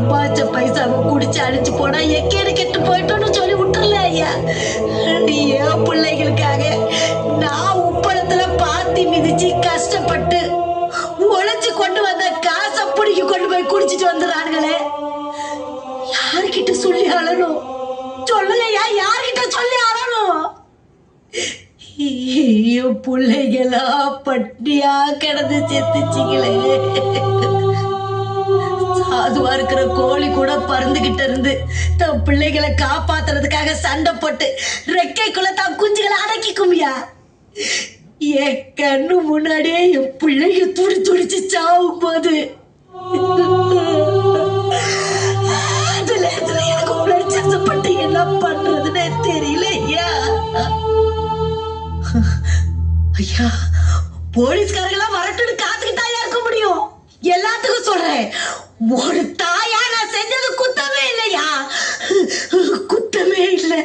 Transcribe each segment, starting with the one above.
சம்பாதிச்ச பைசாவை குடிச்சு அடிச்சு போனா எக்கேடு கெட்டு போயிட்டோம்னு சொல்லி விட்டுறல ஐயா. நீ ஏன் பிள்ளைகளுக்காக நான் உப்பளத்துல பாத்தி மிதிச்சு கஷ்டப்பட்டு உழைச்சு கொண்டு வந்த காசை பிடிக்கி கொண்டு போய் குடிச்சிட்டு வந்துடுறானுங்களே. யார்கிட்ட சொல்லி அழணும்? சொல்லுங்கய்யா யார்கிட்ட சொல்லி அழணும்? பிள்ளைகளா பட்டியா கிடந்து செத்துச்சிங்களே. சாதுவா இருக்கிற கோழி கூட பறந்துகிட்டு இருந்து தன் பிள்ளைகளை காப்பாத்துறதுக்காக சண்டை போட்டு ரெக்கைக்குள்ள தான் குஞ்சுகளை அடக்கிக்குமியா என் கண்ணு முன்னாடியே என் பிள்ளைங்க துடி துடிச்சு சாவும் போது அதுல எனக்கு உணர்ச்சி என்ன பண்றதுன்னே தெரியல ஐயா ஐயா போலீஸ்காரங்களாம் வரட்டுன்னு காத்துக்கிட்டாயா இருக்க முடியும். எல்லாத்துக்கும் சொல்றேன். ஒரு தாயா நான் செஞ்சது குத்தமே இல்லையா குத்தமே இல்லை.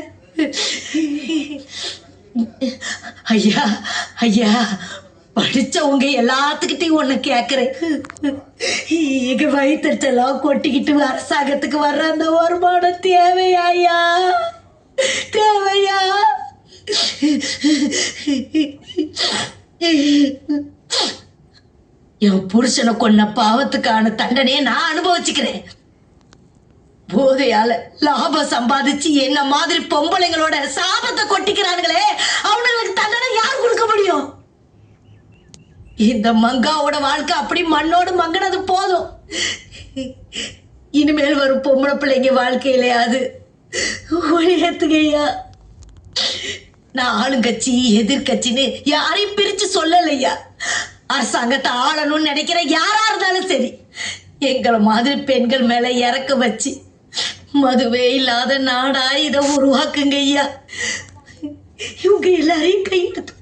ஐயா ஐயா படிச்சவங்க எல்லாத்துக்கிட்டையும் ஒண்ணு கேக்குறேன். எங்க வயிற்றுச்செல்லாம் கொட்டிக்கிட்டு அரசாங்கத்துக்கு வர்ற அந்த வருமானம் தேவையா ஐயா? தேவையா? என் புருஷனை கொன்ன பாவத்துக்கான தண்டனையை நான் அனுபவிச்சுக்கிறேன். போதையால லாபம் சம்பாதிச்சு என்ன மாதிரி பொம்பளைங்களோட சாபத்தை கொட்டிக்கிறானுங்களே அவனுங்களுக்கு தண்டனை யார் கொடுக்க முடியும்? இந்த மங்காவோட வாழ்க்கை அப்படி மண்ணோடு மங்கினது போதும். இனிமேல் வரும் பொம்பளை பிள்ளைங்க வாழ்க்கையிலையாது ஒழியத்துக்கையா நான் ஆளுங்கட்சி எதிர்கட்சின்னு யாரையும் பிரிச்சு சொல்லலையா அரசாங்கத்தை ஆளணும்னு நினைக்கிற யாரா இருந்தாலும் சரி எங்களை மாதிரி பெண்கள் மேல இறக்க வச்சு மதுவே இல்லாத நாடா இதை உருவாக்குங்க ஐயா இவங்க எல்லாரையும் கையெடுத்து